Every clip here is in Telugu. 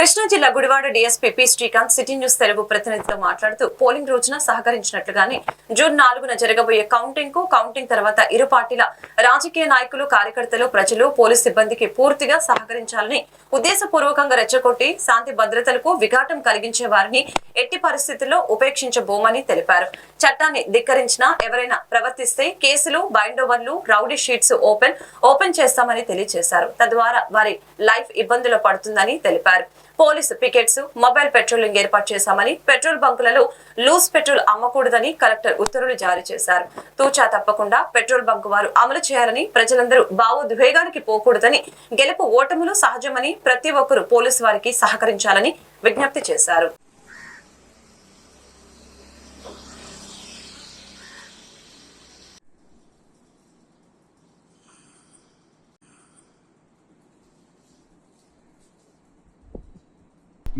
కృష్ణా జిల్లా Gudivada DSP P Srikanth city news Telugu ప్రతినిధితో మాట్లాడుతూ పోలింగ్ రోజున సహకరించినట్లుగానే జూన్ నాలుగున జరగబోయే కౌంటింగ్కు కౌంటింగ్ తర్వాత ఇరు పార్టీల రాజకీయ నాయకులు కార్యకర్తలు ప్రజలు పోలీస్ సిబ్బందికి పూర్తిగా సహకరించాలని ఉద్దేశపూర్వకంగా రెచ్చగొట్టి శాంతి భద్రతలకు విఘాటం కలిగించే వారిని ఎట్టి పరిస్థితుల్లో ఉపేక్షించబోమని తెలిపారు. చట్టాన్ని ధిక్కరించినా ఎవరైనా ప్రవర్తిస్తే కేసులు బైండోవర్లు రౌడీ షీట్స్ ఓపెన్ ఓపెన్ చేస్తామని తెలియజేశారు తద్వారా వారి లైఫ్ ఇబ్బందులు పడుతుందని తెలిపారు. పోలీసు పికెట్స్ మొబైల్ పెట్రోలింగ్ ఏర్పాటు చేశామని పెట్రోల్ బంకులలో లూజ్ పెట్రోల్ అమ్మకూడదని కలెక్టర్ ఉత్తర్వులు జారీ చేశారు. తూచా తప్పకుండా పెట్రోల్ బంకు వారు అమలు చేయాలని ప్రజలందరూ భావోద్వేగానికి పోకూడదని గెలుపు ఓటములు సహజమని ప్రతి ఒక్కరూ పోలీసు వారికి సహకరించాలని విజ్ఞప్తి చేశారు.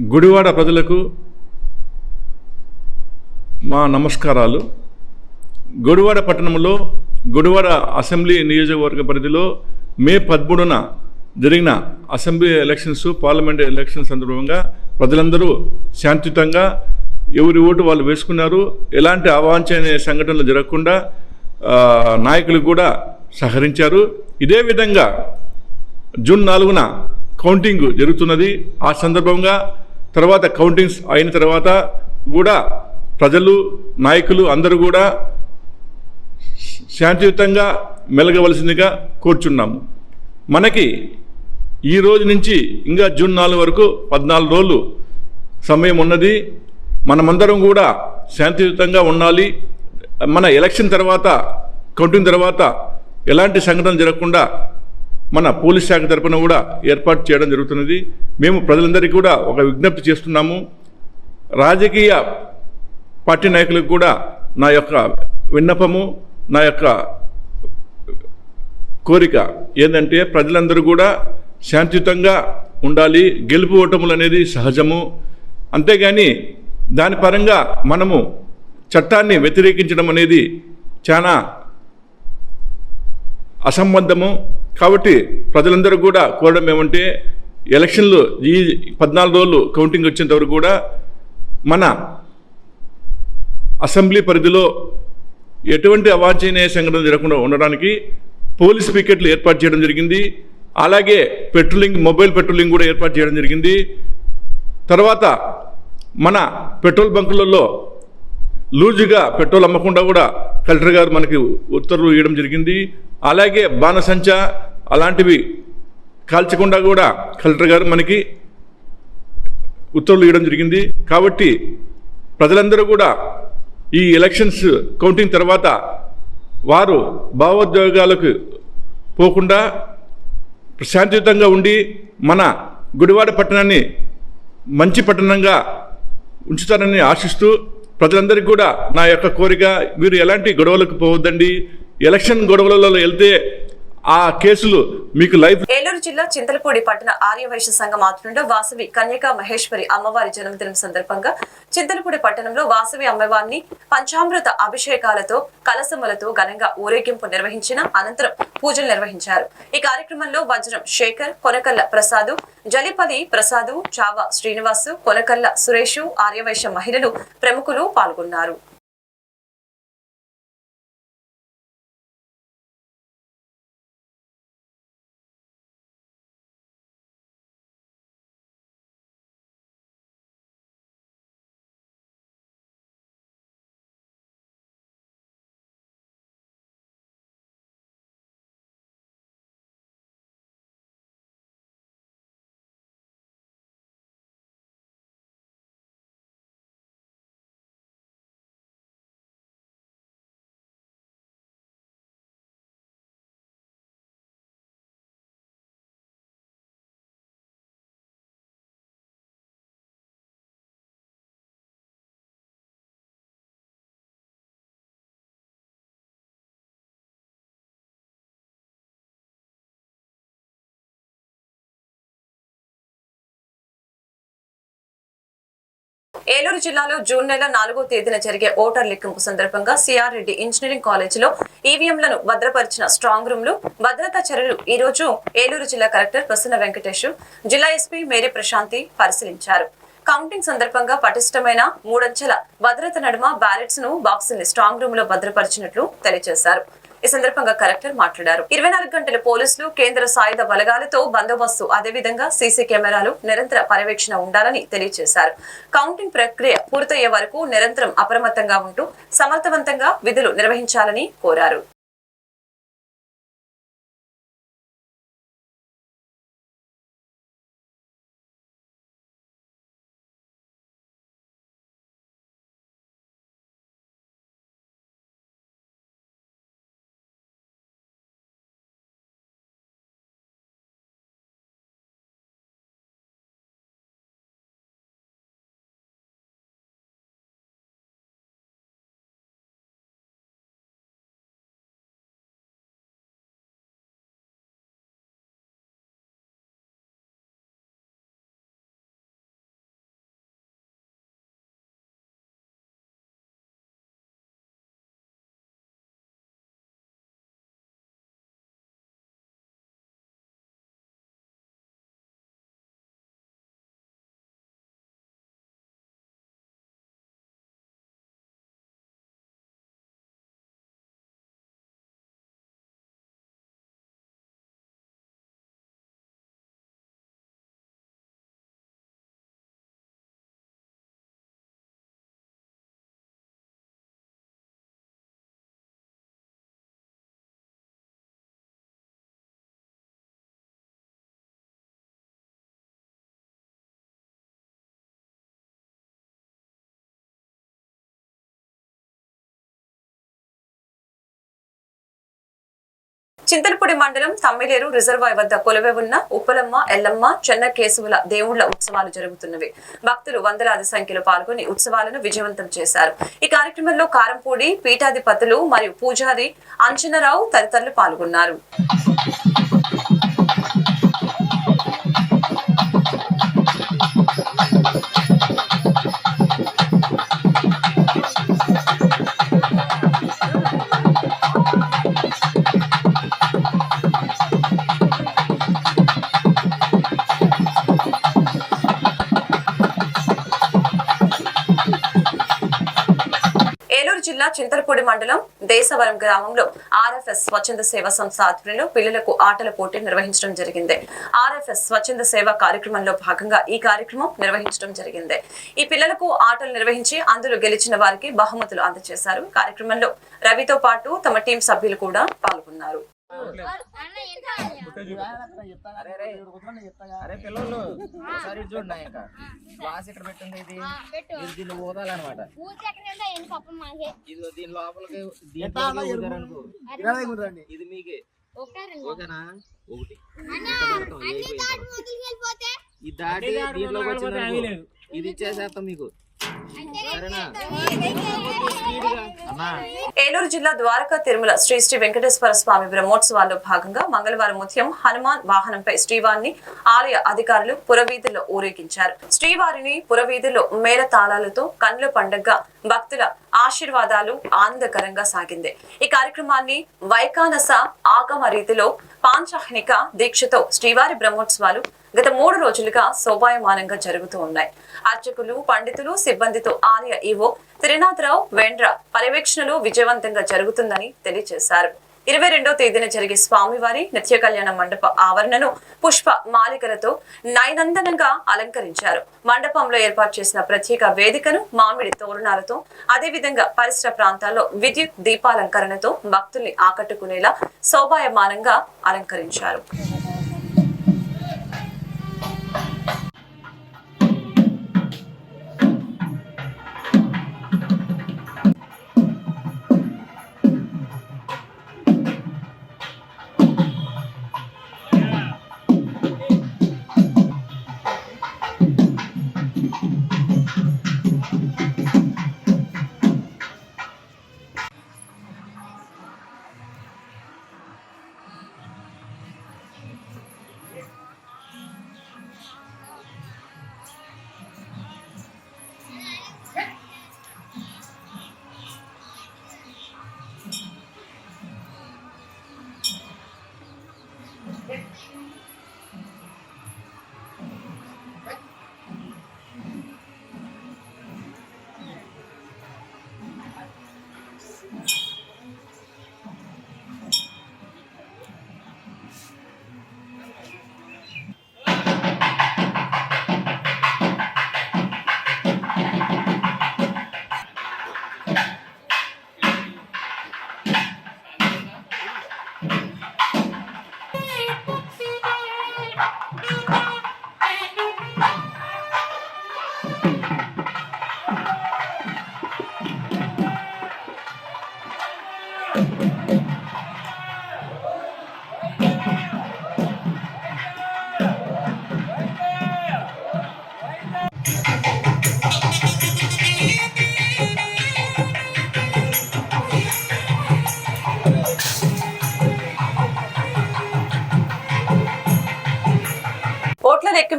గుడివాడ ప్రజలకు మా నమస్కారాలు. గుడివాడ పట్టణంలో గుడివాడ అసెంబ్లీ నియోజకవర్గ పరిధిలో మే పదమూడున జరిగిన అసెంబ్లీ ఎలక్షన్స్ పార్లమెంట్ ఎలక్షన్ సందర్భంగా ప్రజలందరూ శాంతియుతంగా ఎవరి ఓటు వాళ్ళు వేసుకున్నారు. ఎలాంటి అవాంఛనీయ సంఘటనలు జరగకుండా నాయకులు కూడా సహకరించారు. ఇదే విధంగా జూన్ నాలుగున కౌంటింగ్ జరుగుతున్నది. ఆ సందర్భంగా తర్వాత కౌంటింగ్స్ అయిన తర్వాత కూడా ప్రజలు నాయకులు అందరూ కూడా శాంతియుతంగా మెలగవలసిందిగా కోర్చున్నాము. మనకి ఈ రోజు నుంచి ఇంకా జూన్ నాలుగు వరకు పద్నాలుగు రోజులు సమయం ఉన్నది. మనమందరం కూడా శాంతియుతంగా ఉండాలి. మన ఎలక్షన్ తర్వాత కౌంటింగ్ తర్వాత ఎలాంటి సంఘటన జరగకుండా మన పోలీస్ శాఖ తరపున కూడా ఏర్పాటు చేయడం జరుగుతున్నది. మేము ప్రజలందరికీ కూడా ఒక విజ్ఞప్తి చేస్తున్నాము. రాజకీయ పార్టీ నాయకులకు కూడా నా యొక్క విన్నపము నా యొక్క కోరిక ఏంటంటే ప్రజలందరూ కూడా శాంతియుతంగా ఉండాలి. గెలుపు ఓటములు అనేది సహజము. అంతేగాని దాని పరంగా మనము చట్టాన్ని వ్యతిరేకించడం అనేది చాలా అసంబద్ధము. కాబట్టి ప్రజలందరూ కూడా కోరడం ఏమంటే ఎలక్షన్లు ఈ పద్నాలుగు రోజులు కౌంటింగ్ వచ్చేంత వరకు కూడా మన అసెంబ్లీ పరిధిలో ఎటువంటి అవాంఛనీయ సంఘటన జరగకుండా ఉండడానికి పోలీస్ పికెట్లు ఏర్పాటు చేయడం జరిగింది. అలాగే పెట్రోలింగ్ మొబైల్ పెట్రోలింగ్ కూడా ఏర్పాటు చేయడం జరిగింది. తర్వాత మన పెట్రోల్ బంకులలో లూజుగా పెట్రోల్ అమ్మకుండా కూడా కలెక్టర్ గారు మనకి ఉత్తర్వులు ఇవ్వడం జరిగింది. అలాగే బాణసంచ అలాంటివి కాల్చకుండా కూడా కలెక్టర్ గారు మనకి ఉత్తర్వులు ఇవ్వడం జరిగింది. కాబట్టి ప్రజలందరూ కూడా ఈ ఎలక్షన్స్ కౌంటింగ్ తర్వాత వారు భావోద్వేగాలకు పోకుండా శాంతియుతంగా ఉండి మన గుడివాడ పట్టణాన్ని మంచి పట్టణంగా ఉంచుతారని ఆశిస్తూ ప్రజలందరికీ కూడా నా యొక్క కోరిక మీరు ఎలాంటి గొడవలకు పోవద్దండి. ఎలక్షన్ గొడవలలో వెళ్తే ఆ కేసులు మీకు లైఫ్ ఏలూరు జిల్లా చింతలపూడి పట్టణ ఆర్యవైశ్య సంఘం ఆధ్వర్యంలో వాసవి కన్యకా మహేశ్వరి అమ్మవారి జన్మదినం సందర్భంగా చింతలపూడి పట్టణంలో వాసవి అమ్మవారిని పంచామృత అభిషేకాలతో కలసములతో ఘనంగా ఊరేగింపు నిర్వహించిన అనంతరం పూజలు నిర్వహించారు. ఈ కార్యక్రమంలో వజ్రం శేఖర్ కొనకల్ల ప్రసాదు జలిపది ప్రసాదు చావా శ్రీనివాసు కొనకల్ల సురేషు ఆర్యవైశ్య మహిళలు ప్రముఖులు పాల్గొన్నారు. ఏలూరు జిల్లాలో జూన్ నెల నాలుగో తేదీన జరిగే ఓటర్ లెక్కింపు సందర్భంగా సిఆర్ రెడ్డి ఇంజనీరింగ్ కాలేజీలో ఈవీఎంలను భద్రపరిచిన స్ట్రాంగ్ రూమ్లు భద్రతా చర్యలు ఈ రోజు ఏలూరు జిల్లా కలెక్టర్ ప్రసన్న వెంకటేష్ జిల్లా ఎస్పీ మేరీ ప్రశాంతి పరిశీలించారు. కౌంటింగ్ సందర్భంగా పటిష్టమైన మూడంచెల భద్రత నడుమ బ్యాలెట్స్ను బాక్సుల్ని స్ట్రాంగ్ రూమ్లో భద్రపరిచినట్లు తెలియజేశారు. ఈ సందర్భంగా కలెక్టర్ మాట్లాడారు. ఇరవై నాలుగు గంటల పోలీసులు కేంద్ర సాయుధ బలగాలతో బందోబస్తు అదేవిధంగా సీసీ కెమెరాలు నిరంతర పర్యవేక్షణ ఉండాలని తెలియజేశారు. కౌంటింగ్ ప్రక్రియ పూర్తయ్యే వరకు నిరంతరం అప్రమత్తంగా ఉంటూ సమర్థవంతంగా విధులు నిర్వహించాలని కోరారు. చింతలపూడి మండలం తమ్మిలేరు రిజర్వాయర్ వద్ద కొలువై ఉన్న ఉప్పలమ్మ ఎల్లమ్మ చెన్న కేశవుల దేవుళ్ళ ఉత్సవాలు జరుగుతున్నవి. భక్తులు వందలాది సంఖ్యలో పాల్గొని ఉత్సవాలను విజయవంతం చేశారు. ఈ కార్యక్రమంలో కారంపూడి పీఠాధిపతులు మరియు పూజారి అంజనరావు తదితరులు పాల్గొన్నారు. చింతలపూడి మండలం దేశవరం గ్రామంలో ఆర్ఎఫ్ఎస్ స్వచ్ఛంద సేవ సంస్థ ఆధ్వర్యంలో పిల్లలకు ఆటల పోటీ నిర్వహించడం జరిగింది. ఆర్ఎఫ్ఎస్ స్వచ్ఛంద సేవ కార్యక్రమంలో భాగంగా ఈ కార్యక్రమం నిర్వహించడం జరిగింది. ఈ పిల్లలకు ఆటలు నిర్వహించి అందులో గెలిచిన వారికి బహుమతులు అందజేశారు. కార్యక్రమంలో రవితో పాటు తమ టీం సభ్యులు కూడా పాల్గొన్నారు. అరే పిల్లలు ఒకసారి చూడండి ఇంకా గ్లాస్ ఇక్కడ పెట్టండి ఇది? ఇది దీన్ని ఊదాలన్నమాట. ఇది దీని లోపలికి దీంట్లో ఇది మీకే. ఓకేనా? ఒకటి. ఇది దాటి వచ్చిందనుకో ఇది ఇచ్చేసేస్తాం మీకు. ఏలూరు జిల్లా ద్వారకా తిరుమల శ్రీ శ్రీ వెంకటేశ్వర స్వామి బ్రహ్మోత్సవాల్లో భాగంగా మంగళవారం ఉదయం హనుమాన్ వాహనంపై శ్రీవారిని ఆలయ అధికారులు పురవీధుల్లో ఊరేగించారు. శ్రీవారిని పురవీధుల్లో మేళ తాళాలతో కండ్ల పండగ భక్తుల ఆశీర్వాదాలు ఆనందకరంగా సాగింది. ఈ కార్యక్రమాన్ని వైకానస ఆగమ రీతిలో పాంచాహ్నిక దీక్షతో శ్రీవారి బ్రహ్మోత్సవాలు గత మూడు రోజులుగా శోభాయమానంగా జరుగుతూ ఉన్నాయి. అర్చకులు పండితులు సిబ్బందితో ఆలయ ఈవో త్రినాథరావు వెండ్ర పర్యవేక్షణలో విజయవంతంగా జరుగుతుందని తెలియజేశారు. ఇరవై రెండో తేదీన జరిగే స్వామివారి నిత్య కళ్యాణ మండప ఆవరణను పుష్ప మాలికలతో నయనందనంగా అలంకరించారు. మండపంలో ఏర్పాటు చేసిన ప్రత్యేక వేదికను మామిడి తోరణాలతో అదేవిధంగా పరిసర ప్రాంతాల్లో విద్యుత్ దీపాలంకరణతో భక్తుల్ని ఆకట్టుకునేలా శోభాయమానంగా అలంకరించారు.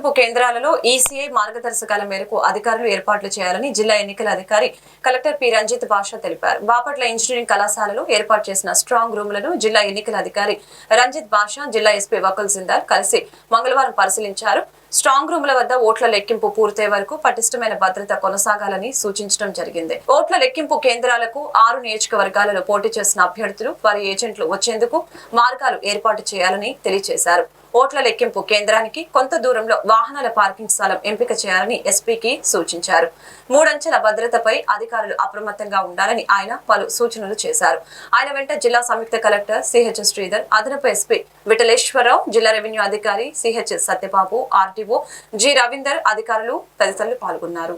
ఓట్ల కేంద్రాలలో ఈసీఐ మార్గదర్శకాల మేరకు అధికారులు ఏర్పాట్లు చేయాలని జిల్లా ఎన్నికల అధికారి కలెక్టర్ పి. రంజిత్ బాషా తెలిపారు. బాపట్ల ఇంజనీరింగ్ కళాశాలలో ఏర్పాటు చేసిన స్ట్రాంగ్ రూములను జిల్లా ఎన్నికల అధికారి రంజిత్ బాషా జిల్లా ఎస్పీ వకుల్ జిందార్ కలిసి మంగళవారం పరిశీలించారు. స్ట్రాంగ్ రూముల వద్ద ఓట్ల లెక్కింపు పూర్తయ్యే వరకు పటిష్టమైన భద్రత కొనసాగాలని సూచించడం జరిగింది. ఓట్ల లెక్కింపు కేంద్రాలకు ఆరు నియోజకవర్గాలలో పోటీ చేసిన అభ్యర్థులు వారి ఏజెంట్లు వచ్చేందుకు మార్గాలు ఏర్పాటు చేయాలని తెలియజేశారు. ఓట్ల లెక్కింపు కేంద్రానికి కొంత దూరంలో వాహనాల పార్కింగ్ స్థలం ఎంపిక చేయాలని ఎస్పీకి సూచించారు. మూడంచెల భద్రతపై అధికారులు అప్రమత్తంగా ఉండాలని ఆయన పలు సూచనలు చేశారు. ఆయన వెంట జిల్లా సంయుక్త కలెక్టర్ సిహెచ్ శ్రీధర్ అదనపు ఎస్పీ విఠలేశ్వరరావు జిల్లా రెవెన్యూ అధికారి C H Satyababu RTO G Ravinder అధికారులు తదితరులు పాల్గొన్నారు.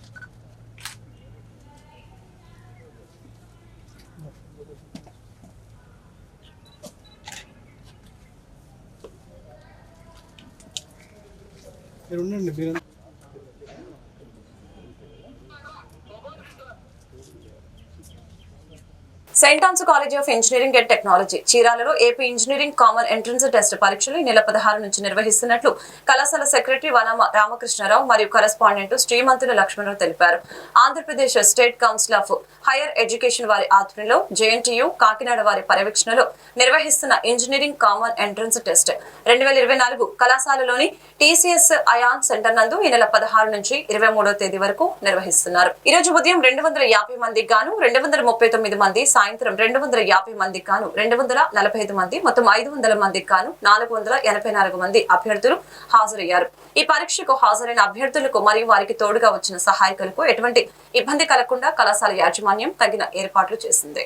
మీరు ఉండండి మీరు saint Ann's college of engineering and technology చీరాలలో AP engineering common entrance test పరీక్షలు ఈ నెల పదహారు నుంచి నిర్వహిస్తున్నట్లు కళాశాల సెక్రటరీ వనమ రామకృష్ణారావు మరియు కరెస్పాండెంట్ శ్రీమంతుల లక్ష్మణరావు తెలిపారు. Andhra Pradesh state council of higher education వారి ఆధ్వర్యంలో జేఎన్టీయు కాకినాడ వారి పర్యవేక్షణలో నిర్వహిస్తున్న ఇంజనీరింగ్ కామన్ ఎంట్రన్స్ టెస్ట్ రెండు వేల ఇరవై నాలుగు కళాశాలలోని టీసీఎస్ అయాన్ సెంటర్ నందు ఈ నెల పదహారు నుంచి ఇరవై మూడో తేదీ వరకు నిర్వహిస్తున్నారు. ఈ రోజు ఉదయం రెండు వందల యాభై మందికి గాను రెండు వందల ముప్పై తొమ్మిది మంది సాయంత్రం రెండు వందల యాభై మందికి కాను రెండు వందల నలభై ఐదు మంది మొత్తం ఐదు వందల మందికి కాను నాలుగు వందల ఎనభై నాలుగు మంది అభ్యర్థులు హాజరయ్యారు. ఈ పరీక్షకు హాజరైన అభ్యర్థులకు మరియు వారికి తోడుగా వచ్చిన సహాయకులకు ఎటువంటి ఇబ్బంది కలగకుండా కళాశాల యాజమాన్యం తగిన ఏర్పాట్లు చేసింది.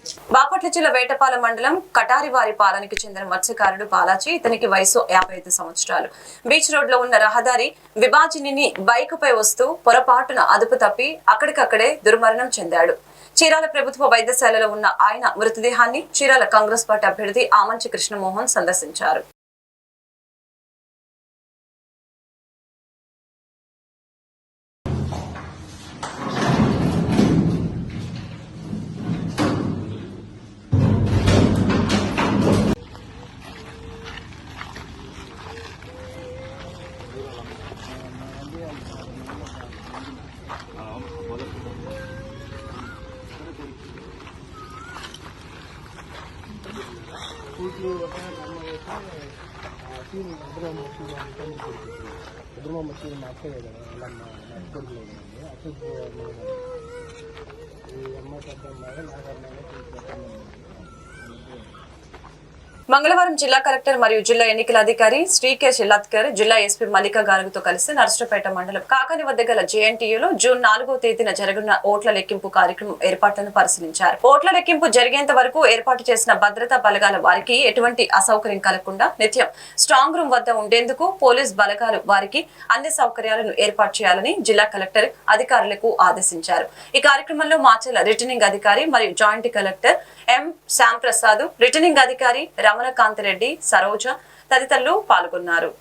బాపట్ల జిల్లా వేటపాల మండలం కటారివారి పాలనకి చెందిన మత్స్యకారుడు బాలాజీ. ఇతనికి వయసు యాభై ఐదు సంవత్సరాలు. బీచ్ రోడ్లో ఉన్న రహదారి విభాజిని బైక్ పై వస్తూ పొరపాటున అదుపు తప్పి అక్కడికక్కడే దుర్మరణం చెందాడు. చీరాల ప్రభుత్వ వైద్యశాలలో ఉన్న ఆయన మృతదేహాన్ని చీరాల కాంగ్రెస్ పార్టీ అభ్యర్థి ఆమంచి కృష్ణమోహన్ సందర్శించారు. ఎదురమ్మ సీన్ అంటే మా అక్కయ్య కదా వాళ్ళ మా మా కొడుకు ఈ అమ్మ పెద్ద అమ్మాయి నాగమ్మ మంగళవారం జిల్లా కలెక్టర్ మరియు జిల్లా ఎన్నికల అధికారి శ్రీకే శిలాత్కర్ జిల్లా ఎస్పీ మల్లికా గారుతో కలిసి నర్సపేట మండలం కాకాని వద్ద గల జేఎన్టీయూలో జూన్ నాలుగో తేదీన జరగనున్న ఓట్ల లెక్కింపు కార్యక్రమం ఏర్పాట్లను పరిశీలించారు. ఓట్ల లెక్కింపు జరిగేంత వరకు ఏర్పాటు చేసిన భద్రతా బలగాల వారికి ఎటువంటి అసౌకర్యం కలగకుండా నిత్యం స్ట్రాంగ్ రూమ్ వద్ద ఉండేందుకు పోలీస్ బలగాలు వారికి అన్ని సౌకర్యాలను ఏర్పాటు చేయాలని జిల్లా కలెక్టర్ అధికారులకు ఆదేశించారు. ఈ కార్యక్రమంలో మాచెల రిటర్నింగ్ అధికారి మరియు joint collector M Shyamprasad returning అధికారి రమణకాంతిరెడ్డి సరోజ తదితరులు పాల్గొన్నారు.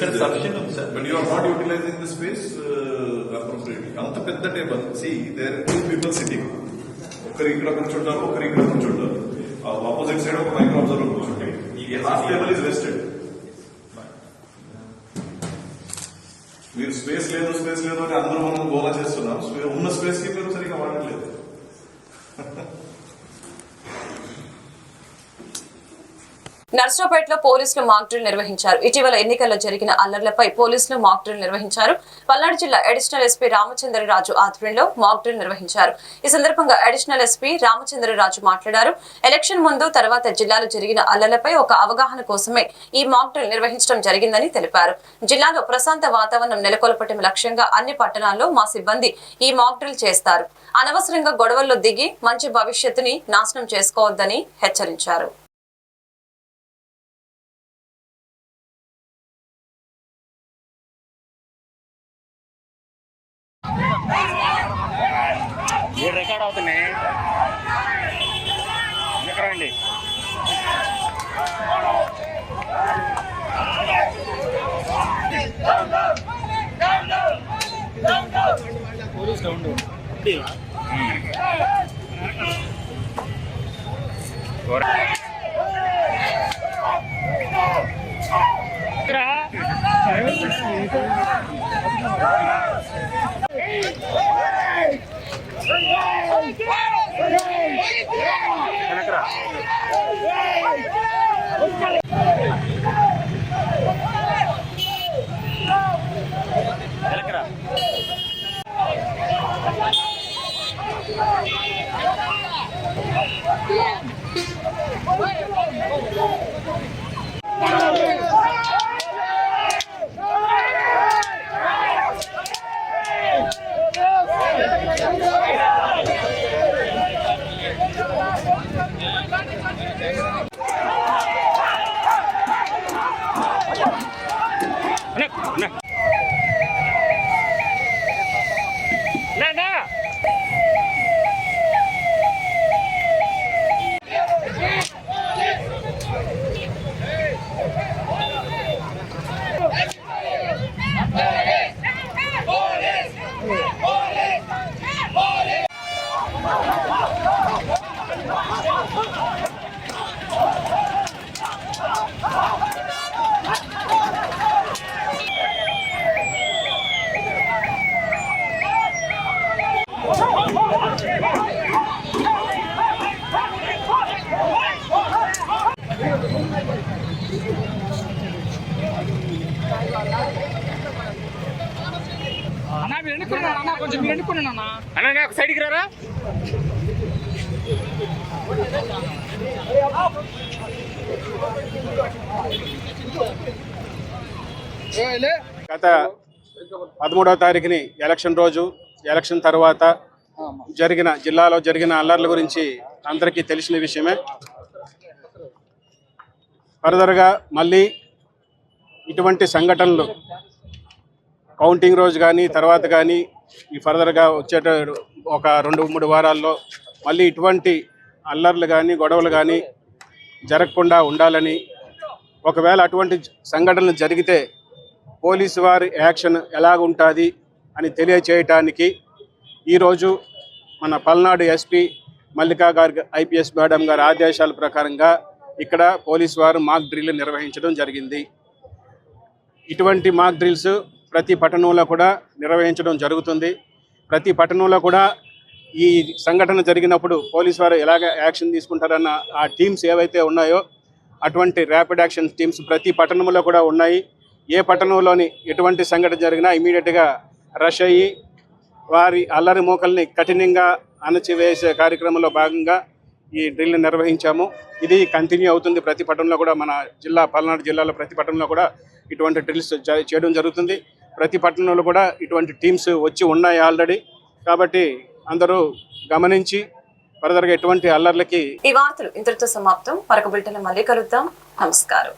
But you are not utilizing the space uh, appropriately. అంత పెద్ద table see there two people sitting ఒకరు ఇక్కడ కూర్చుంటారు ఒకరు ఇక్కడ కూర్చుంటారు. ఆపోజిట్ సైడ్ ఒక మైక్రో అబ్జర్వర్ కూర్చుంటాయి ఈ హాఫ్ టేబుల్ ఇస్ వెస్టెడ్ మీరు స్పేస్ లేదు స్పేస్ లేదు అని అందరూ మనం గోలా చేస్తున్నాం. ఉన్న స్పేస్కి మీరు సరిగా వాడట్లేదు. నర్సరావుపేటలో పోలీసులు మాక్ డ్రిల్ నిర్వహించారు. ఇటీవల ఎన్నికల్లో జరిగిన అల్లర్లపై పోలీసులు మాక్ డ్రిల్ నిర్వహించారు. పల్నాడు జిల్లా అడిషనల్ ఎస్పీ రామచంద్రరాజు ఆధ్వర్యంలో మాక్ డ్రిల్ నిర్వహించారు. ఈ సందర్భంగా అడిషనల్ ఎస్పీ రామచంద్రరాజు మాట్లాడారు. ఎలక్షన్ ముందు తర్వాత జిల్లాలో జరిగిన అల్లర్లపై ఒక అవగాహన కోసమే ఈ మాక్ డ్రిల్ నిర్వహించడం జరిగిందని తెలిపారు. జిల్లాలో ప్రశాంత వాతావరణం నెలకొల్పటం లక్ష్యంగా అన్ని పట్టణాల్లో మా సిబ్బంది ఈ మాక్ డ్రిల్ చేస్తారు. అనవసరంగా గొడవల్లో దిగి మంచి భవిష్యత్తుని నాశనం చేసుకోవద్దని హెచ్చరించారు. అవుతున్నాయి ఇక్కడ రండి. అన్న, అన్న. నా, నా. అన్న సైడ్కి రారా? గత పదమూడవ తారీఖుని ఎలక్షన్ రోజు ఎలక్షన్ తర్వాత జరిగిన జిల్లాలో జరిగిన అల్లర్ల గురించి అందరికీ తెలిసిన విషయమే. ఫర్దర్గా మళ్ళీ ఇటువంటి సంఘటనలు కౌంటింగ్ రోజు కానీ తర్వాత కానీ ఈ ఫర్దర్గా వచ్చేట ఒక రెండు మూడు వారాల్లో మళ్ళీ ఇటువంటి అల్లర్లు కానీ గొడవలు కానీ జరగకుండా ఉండాలని ఒకవేళ అటువంటి సంఘటనలు జరిగితే పోలీసు వారి యాక్షన్ ఎలాగుంటుంది అని తెలియచేయటానికి ఈరోజు మన పల్నాడు ఎస్పీ మల్లికా గారి ఐపీఎస్ మేడం గారి ఆదేశాల ప్రకారంగా ఇక్కడ పోలీసు వారు మాక్ డ్రిల్ నిర్వహించడం జరిగింది. ఇటువంటి మాక్ డ్రిల్స్ ప్రతి పట్టణంలో కూడా నిర్వహించడం జరుగుతుంది. ప్రతి పట్టణంలో కూడా ఈ సంఘటన జరిగినప్పుడు పోలీసు వారు ఎలాగ యాక్షన్ తీసుకుంటారన్న ఆ టీమ్స్ ఏవైతే ఉన్నాయో అటువంటి ర్యాపిడ్ యాక్షన్ టీమ్స్ ప్రతి పట్టణంలో కూడా ఉన్నాయి. ఏ పట్టణంలోని ఎటువంటి సంఘటన జరిగినా ఇమీడియట్గా రష్ అయ్యి వారి అల్లరి మూకల్ని కఠినంగా అణచివేసే కార్యక్రమంలో భాగంగా ఈ డ్రిల్ నిర్వహించాము. ఇది కంటిన్యూ అవుతుంది. ప్రతి పట్టణంలో కూడా మన జిల్లా పల్నాడు జిల్లాలో ప్రతి పట్టణంలో కూడా ఇటువంటి డ్రిల్స్ చేయడం జరుగుతుంది. ప్రతి పట్టణంలో కూడా ఇటువంటి టీమ్స్ వచ్చి ఉన్నాయి ఆల్రెడీ. కాబట్టి అందరూ గమనించి ఫర్దర్గా ఎటువంటి అల్లర్లకి ఈ వార్తలు ఇంతటితో సమాప్తం. మరొక బిల్టన్ మళ్ళీ కలుద్దాం. నమస్కారం.